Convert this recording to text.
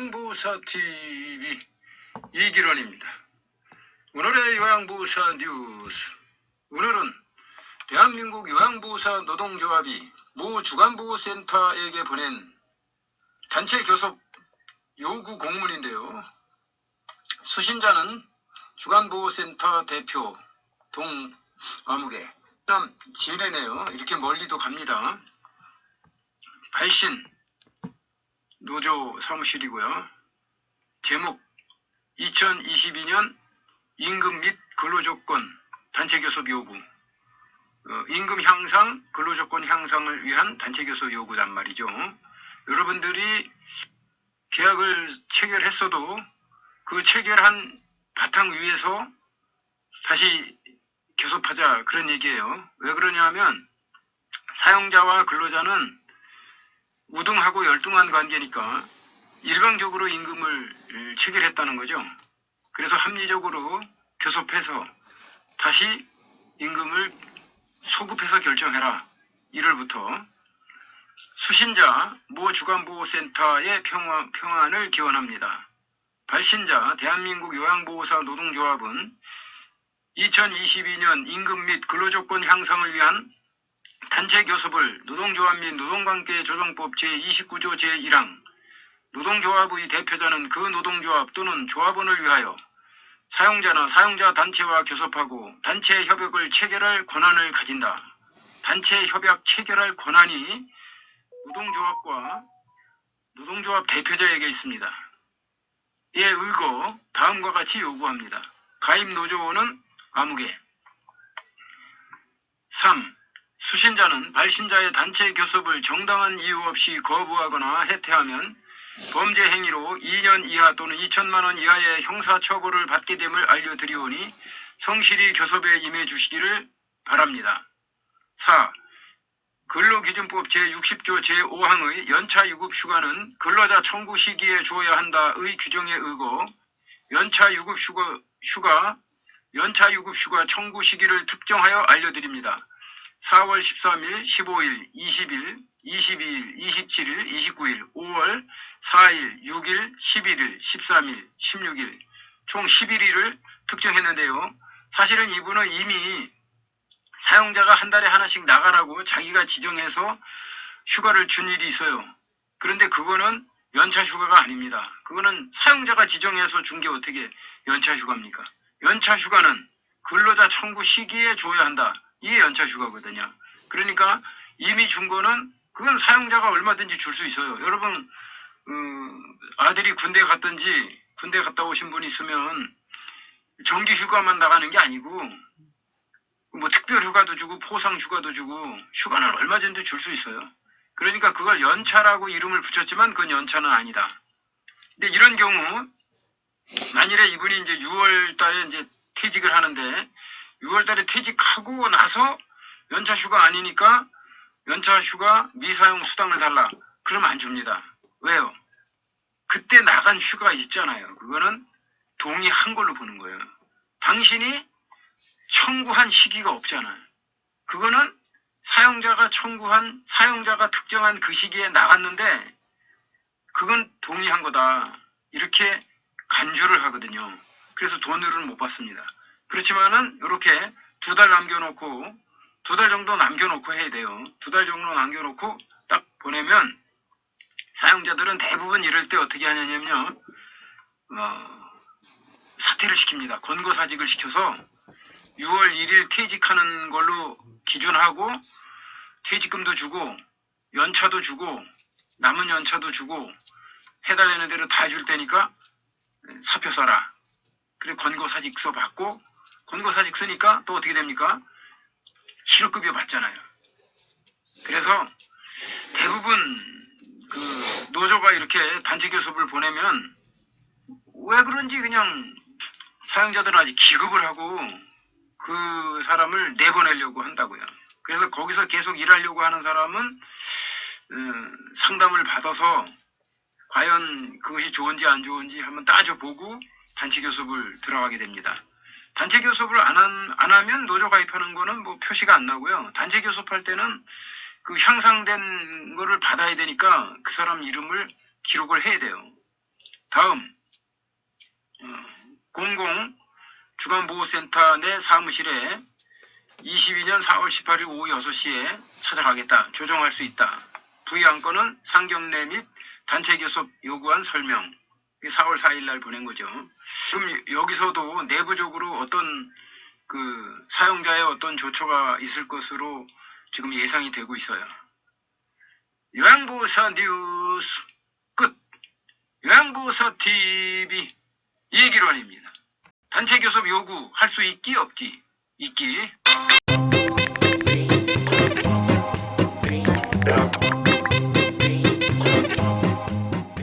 요양보호사TV 이기론입니다. 오늘의 요양보호사 뉴스 오늘은 대한민국 요양보호사 노동조합이 모 주간보호센터에게 보낸 단체 교섭 요구 공문인데요. 수신자는 주간보호센터 대표 동아무개 그다음 지내네요. 이렇게 멀리도 갑니다. 발신 노조 사무실이고요. 제목 2022년 임금 및 근로조건 단체교섭 요구 어, 임금 향상, 근로조건 향상을 위한 단체교섭 요구단 말이죠. 여러분들이 계약을 체결했어도 그 체결한 바탕 위에서 다시 교섭하자 그런 얘기예요. 왜 그러냐면 사용자와 근로자는 우등하고 열등한 관계니까 일방적으로 임금을 체결했다는 거죠. 그래서 합리적으로 교섭해서 다시 임금을 소급해서 결정해라. 1월부터 수신자 모 주간보호센터의 평화, 평안을 기원합니다. 발신자 대한민국 요양보호사 노동조합은 2022년 임금 및 근로조건 향상을 위한 단체 교섭을 노동조합 및 노동관계 조정법 제29조 제1항 노동조합의 대표자는 그 노동조합 또는 조합원을 위하여 사용자나 사용자 단체와 교섭하고 단체 협약을 체결할 권한을 가진다. 단체 협약 체결할 권한이 노동조합과 노동조합 대표자에게 있습니다. 이에 의거 다음과 같이 요구합니다. 가입 노조원은 아무개 3. 수신자는 발신자의 단체 교섭을 정당한 이유 없이 거부하거나 해태하면 범죄 행위로 2년 이하 또는 2천만 원 이하의 형사처벌을 받게 됨을 알려드리오니 성실히 교섭에 임해 주시기를 바랍니다. 4. 근로기준법 제60조 제5항의 연차 유급 휴가는 근로자 청구 시기에 주어야 한다의 규정에 의거 연차 유급 휴가, 연차 유급 휴가 청구 시기를 특정하여 알려드립니다. 4월 13일, 15일, 20일, 22일, 27일, 29일, 5월 4일, 6일, 11일, 13일, 16일 총 11일을 특정했는데요. 사실은 이분은 이미 사용자가 한 달에 하나씩 나가라고 자기가 지정해서 휴가를 준 일이 있어요. 그런데 그거는 연차 휴가가 아닙니다. 그거는 사용자가 지정해서 준 게 어떻게 연차 휴가입니까? 연차 휴가는 근로자 청구 시기에 줘야 한다. 이게 연차 휴가거든요. 그러니까 이미 준 거는 그건 사용자가 얼마든지 줄 수 있어요. 여러분 음, 아들이 군대 갔든지 군대 갔다 오신 분 있으면 정기 휴가만 나가는 게 아니고 뭐 특별 휴가도 주고 포상 휴가도 주고 휴가는 얼마든지 줄 수 있어요. 그러니까 그걸 연차라고 이름을 붙였지만 그건 연차는 아니다. 근데 이런 경우 만일에 이분이 이제 6월 달에 이제 퇴직을 하는데 6월 달에 퇴직하고 나서 연차 휴가 아니니까 연차 휴가 미사용 수당을 달라. 그러면 안 줍니다. 왜요? 그때 나간 휴가 있잖아요. 그거는 동의한 걸로 보는 거예요. 당신이 청구한 시기가 없잖아요. 그거는 사용자가 청구한, 사용자가 특정한 그 시기에 나갔는데, 그건 동의한 거다. 이렇게 간주를 하거든요. 그래서 돈으로는 못 받습니다. 그렇지만은, 이렇게 두 달 남겨놓고, 두 달 정도 남겨놓고 해야 돼요. 두 달 정도 남겨놓고 딱 보내면, 사용자들은 대부분 이럴 때 어떻게 하냐면요, 어, 사퇴를 시킵니다. 권고사직을 시켜서 6월 1일 퇴직하는 걸로 기준하고 퇴직금도 주고 연차도 주고 남은 연차도 주고 해달라는 대로 다 줄 테니까 사표 써라. 그리고 권고사직서 받고 권고사직 쓰니까 또 어떻게 됩니까? 실업급여 받잖아요. 그래서 대부분 그 노조가 이렇게 단체 교섭을 보내면 왜 그런지 그냥 사용자들은 아직 기급을 하고 그 사람을 내보내려고 한다고요. 그래서 거기서 계속 일하려고 하는 사람은 음, 상담을 받아서 과연 그것이 좋은지 안 좋은지 한번 따져보고 단체 교섭을 들어가게 됩니다. 단체 교섭을 안, 한, 안 하면 노조 가입하는 거는 뭐 표시가 안 나고요. 단체 교섭할 때는 그 향상된 거를 받아야 되니까 그 사람 이름을 기록을 해야 돼요. 다음 어, 공공 주간보호센터 내 사무실에 22년 4월 18일 오후 6시에 찾아가겠다. 조정할 수 있다. 부의한 건은 상경례 및 단체 교섭 요구한 설명. 이게 4월 4일 날 보낸 거죠. 그럼 여기서도 내부적으로 어떤 그 사용자의 어떤 조처가 있을 것으로 지금 예상이 되고 있어요. 요양보호사 뉴스 끝. 요양보호사 TV 이 얘기론입니다. 단체 교섭 요구 할 수 있기 없기 있기